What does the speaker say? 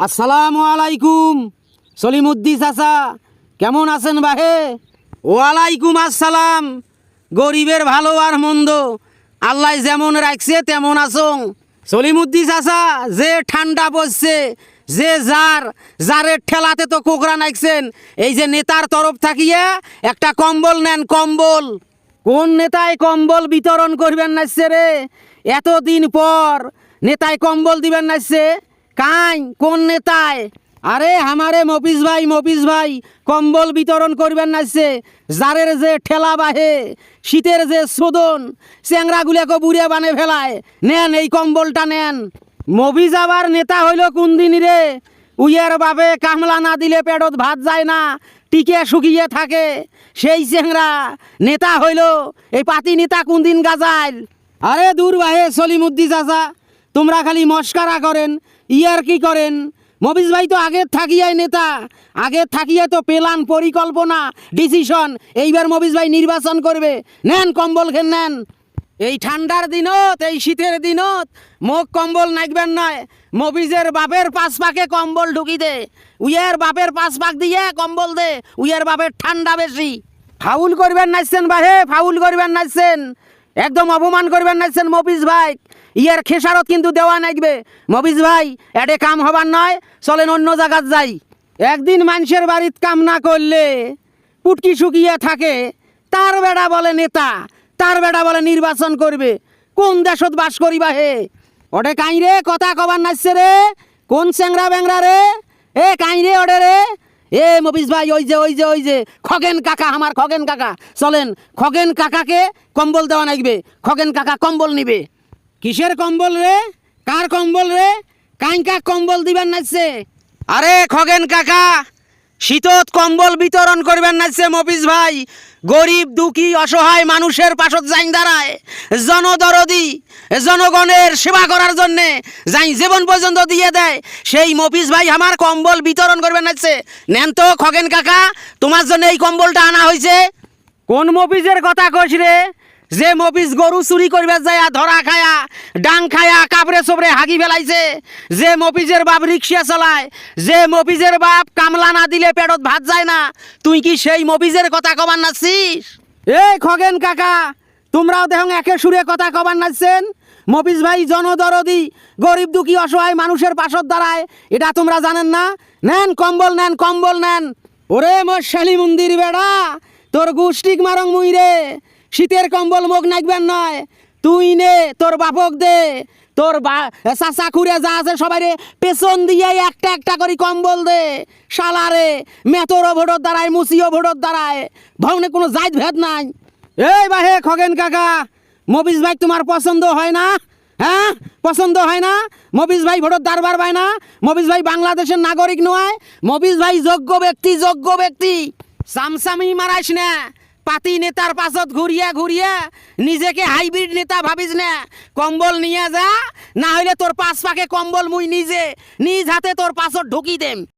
আসসালামু আলাইকুম। সলিমুদ্দি চাচা, কেমন আছেন বাহে? ওয়ালাইকুম আসসালাম। গরিবের ভালো আর মন্দ, আল্লাহ যেমন রাখছে তেমন আসং সলিমুদ্দি চাচা, যে ঠান্ডা পড়ছে যে যার যারের ঠেলাতে তো কোকরা নাইছেন, এই যে নেতার তরফ থাকিয়ে একটা কম্বল নেন, কম্বল। কোন নেতায় কম্বল বিতরণ করবেন নাইছে রে? এতদিন পর নেতায় কম্বল দিবেন নাইছে? কাই কোন নেতায় আরে আমারে মফিজ ভাই মফিজ ভাই, কম্বল বিতরণ করবেন নাইছে জারের যে ঠেলা বাহে, শীতের যে সোদন চ্যাংরাগুলাকে বুড়ে বানে ফেলায়। নেন এই কম্বলটা, নেন। মফিজ আবার নেতা হইল কোন দিন রে? উইয়ের বাবে কামলা না দিলে পেটত ভাত যায় না, টিকে শুকিয়ে থাকে। সেই চেংরা নেতা হইল, এই পাতি নেতা কোন দিন গাজাইল? আরে দূর বাহে সলিমুদ্দি চাচা, তোমরা খালি মস্কারা করেন। ইয়ার কি করেন? মবিজ ভাই তো আগের থাকিয়াই নেতা আগের থাকিয়াই তো পেলান পরিকল্পনা ডিসিশন এইবার মবিজ ভাই নির্বাচন করবে। নেন কম্বল খেন নেন। এই ঠান্ডার দিনত, এই শীতের দিনত, মোক কম্বল নাইকবেন নয়। মবিজের বাপের পাঁচ পাকে কম্বল ঢুকি দে। উইয়ের বাপের পাঁচ পাক দিয়ে কম্বল দে। উইয়ের বাপের ঠান্ডা বেশি। ফাউল করবেন নাইছেন বাহে, ফাউল করবেন নাইছেন। একদম অপমান করবেন নাইছেন মফিজ ভাই। ইয়ার খেসারত কিন্তু দেওয়া নাইবে। মফিজ ভাই, এডে কাম হবার নয়, চলেন অন্য জায়গাত যাই। একদিন মানুষের বাড়িত কাম না করলে পুটকি শুকিয়ে থাকে। তার বেড়া বলে নেতা, তার বেড়া বলে নির্বাচন করবে। কোন দেশত বাস করিবা হে? ওটে কাই রে কথা কবার নাচছে রে? কোন চ্যাংরা ব্যাংরা রে? এ কাই রে ওডে রে? এ মবিস ভাই, ওই যে ওই যে ওই যে, খগেন কাকা, আমার খগেন কাকা। চলেন, খগেন কাকাকে কম্বল দেওয়া লাগবে। খগেন কাকা কম্বল নিবে। কিসের কম্বল রে? কার কম্বল রে? কাঙ্কা কম্বল দিবেন নাচছে আরে খগেন কাকা! শীতত কম্বল বিতরণ করবেন নাচছে মফিজ ভাই। গরিব, দুঃখী, অসহায় মানুষের পাশত যাইন দাঁড়ায়। জনদরদি, জনগণের সেবা করার জন্যে যাই জীবন পর্যন্ত দিয়ে দেয়। সেই মফিজ ভাই আমার কম্বল বিতরণ করবেন নাচছে নেন তো খগেন কাকা, তোমার জন্য এই কম্বলটা আনা হয়েছে কোন মফিজের কথা কইস রে? যে মফিজ গরু চুরি করবে যায় ধরা খায়া, ডাং খায়া কাপড়ে সবরে হাগি ফেলাইছে। যে মফিজের বাপ রিক্সা চালায়, যে মফিজের বাপ কামলা না দিলে পেটত ভাত যায় না। তুই কি সেই মফিজের কথা কবার নাচ্ছিস? এই খগেন কাকা, তোমরাও দেখো একে সুরে কথা কবার নাচছেন। মফিজ ভাই জনদরদি, গরিব দুঃখী অসহায় মানুষের পাশত দাঁড়ায়। এটা তোমরা জানেন না? নেন কম্বল নেন কম্বল, নেন। ওরে মোর শালি মন্দির বেড়া, তোর গুষ্টিক মারং মুই রে। শীতের কম্বল মোক নাকবেন নয়। তুই নে, তোর বাপক দে। তোর বা, চাচা খুঁড়ে যা আছে সবাই রে, পেছন দিয়ে একটা একটা করে কম্বল দে। শালারে মেতরও ভোটর দ্বারায় মুসিও ভোটর দ্বারায়। ভবনে কোনো জাত ভেদ নাই। এই বাহে খগেন কাকা মবিজ ভাই তোমার পছন্দ হয় না? হ্যাঁ? পছন্দ হয় না? মবিজ ভাই ভোটর দারবার পায় না? মবিজ ভাই বাংলাদেশের নাগরিক নয়? মবিজ ভাই যোগ্য ব্যক্তি যোগ্য ব্যক্তি। সামসামি মারাইস না। পাতি নেতার পাছত ঘুরিয়া ঘুরিয়া নিজেকে হাইব্রিড নেতা ভাবিস না? কম্বল নিয়ে যা না হইলে তোর পাশ পাকে কম্বল মুই নিজে, নিজ হাতে তোর পাছত ঢুকি দেম।